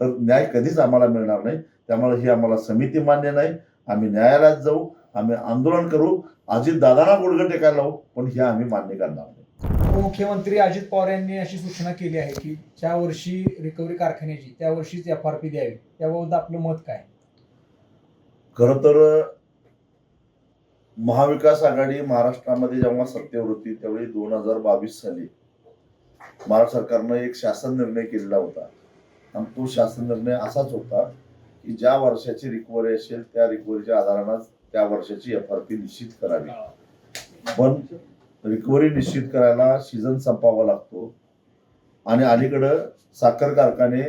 तर न्याय कधीच आम्हाला मिळणार नाही. त्यामुळे ही आम्हाला समिती मान्य नाही. आम्ही न्यायालयात जाऊ. आम्ही आंदोलन करू. अजित दादांना गुडघं टेकायला लावू. पण हे आम्ही मान्य करणार नाही. मुख्यमंत्री अजित पवार यांनी अशी सूचना केली आहे की ज्या वर्षी रिकव्हरी कारखान्याची त्या वर्षीच एफ आर पी द्यावी. त्याबाबत आपलं मत काय? खरं तर महाविकास आघाडी महाराष्ट्रामध्ये जेव्हा सत्तेवर होती त्यावेळी दोन हजार बावीस साली महाराष्ट्र सरकारनं एक शासन निर्णय केलेला होता. आणि तो शासन निर्णय असाच होता की ज्या वर्षाची रिकव्हरी असेल त्या रिकव्हरीच्या आधारानं त्या वर्षाची एफ आर पी निश्चित करावी. पण रिकव्हरी निश्चित करायला सीझन संपावा लागतो. आणि अलीकडं साखर कारखाने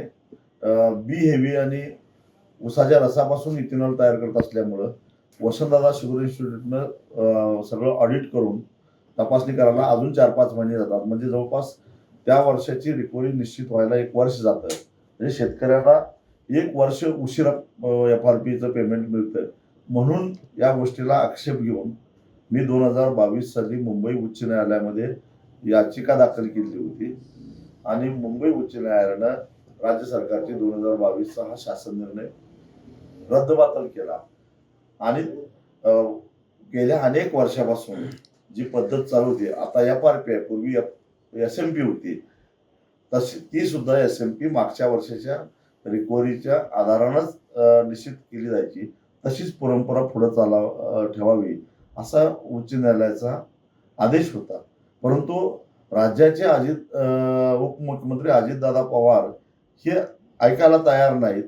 बी हेवी आणि उसाच्या रसापासून इथेनॉल तयार करत असल्यामुळं वसंतदादा शुगर इन्स्टिट्यूटनं सगळं ऑडिट करून तपासणी करायला अजून चार पाच महिने जातात. म्हणजे जवळपास त्या वर्षाची रिकव्हरी निश्चित व्हायला एक वर्ष जातं. म्हणजे शेतकऱ्यांना एक वर्ष उशिरा एफ आर पीचं पेमेंट मिळतं म्हणून या गोष्टीला आक्षेप घेऊन मी दोन हजार बावीस साली मुंबई उच्च न्यायालयामध्ये याचिका दाखल केली होती. आणि मुंबई उच्च न्यायालयानं राज्य सरकारचे दोन हजार बावीसचा हा शासन निर्णय रद्दबातल केला. आणि गेल्या अनेक वर्षापासून जी पद्धत चालू होती आता एफ आर पी आहे. पूर्वी एस एम पी होती. तशी ती सुद्धा एस एम पी मागच्या वर्षाच्या रिकव्हरीच्या आधारानंच निश्चित केली जायची. तशीच परंपरा पुढे चाला ठेवावी असा उच्च न्यायालयाचा आदेश होता. परंतु राज्याचे अजित उपमुख्यमंत्री अजितदादा पवार हे ऐकायला तयार नाहीत.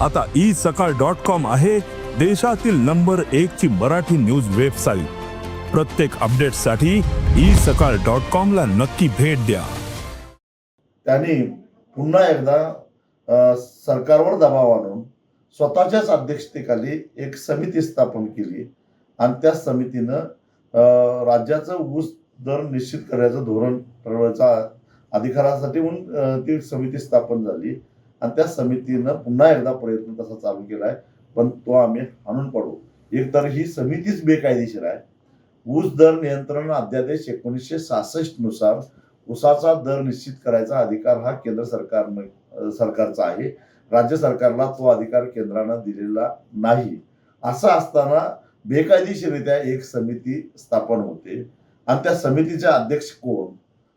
आता ई सकाळ डॉट कॉम आहे देशातील नंबर एक ची मराठी न्यूज वेबसाईट. प्रत्येक अपडेटसाठी ई सकाळ डॉट कॉम ला नक्की भेट द्या. त्यांनी पुन्हा एकदा सरकारवर दबाव आणून स्वतःच्याच अध्यक्षतेखाली एक समिती स्थापन केली आणि त्या समितीनं राज्याचं ऊस दर निश्चित करण्याचं धोरण ठरवायचा अधिकारासाठी म्हणून ती समिती स्थापन झाली आणि त्या समितीनं पुन्हा एकदा प्रयत्न तसा चालू केला आहे पण तो आम्ही आणून पाडू. एकतर ही समितीच बेकायदेशीर आहे. ऊस दर नियंत्रण अध्यादेश एकोणीसशे सहासष्टनुसार उसाचा दर निश्चित करायचा अधिकार हा केंद्र सरकार सरकारचा आहे. राज्य सरकारला तो अधिकार केंद्रानं दिलेला नाही. असं असताना बेकायदेशीररित्या एक समिती स्थापन होते. आणि त्या समितीचे अध्यक्ष कोण?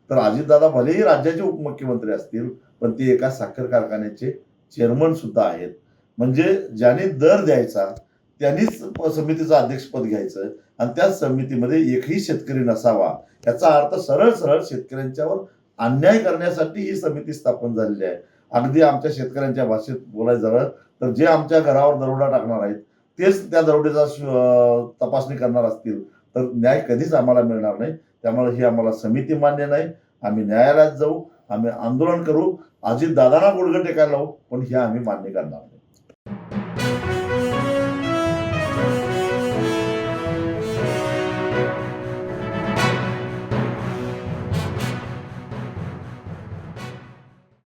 तर अजितदादा भलेही राज्याचे उपमुख्यमंत्री असतील पण ते एका साखर कारखान्याचे चेअरमन सुद्धा आहेत. म्हणजे ज्याने दर द्यायचा त्यांनीच समितीचं अध्यक्षपद घ्यायचं आणि त्या समितीमध्ये एकही शेतकरी नसावा याचा अर्थ सरळ सरळ शेतकऱ्यांच्यावर अन्याय करण्यासाठी ही समिती स्थापन झालेली आहे. अगदी आमच्या शेतकऱ्यांच्या भाषेत बोलायचं झालं तर जे आमच्या घरावर दरोडा टाकणार आहेत तेच त्या दरोड्याचा तपासणी करणार असतील. तर न्याय कधीच आम्हाला मिळणार नाही. त्यामुळे ही आम्हाला समिती मान्य नाही. आम्ही न्यायालयात जाऊ आम्ही आंदोलन करू. अजित दादांना गुडघे टेकायला लावू पण हे आम्ही मान्य करणार नाही.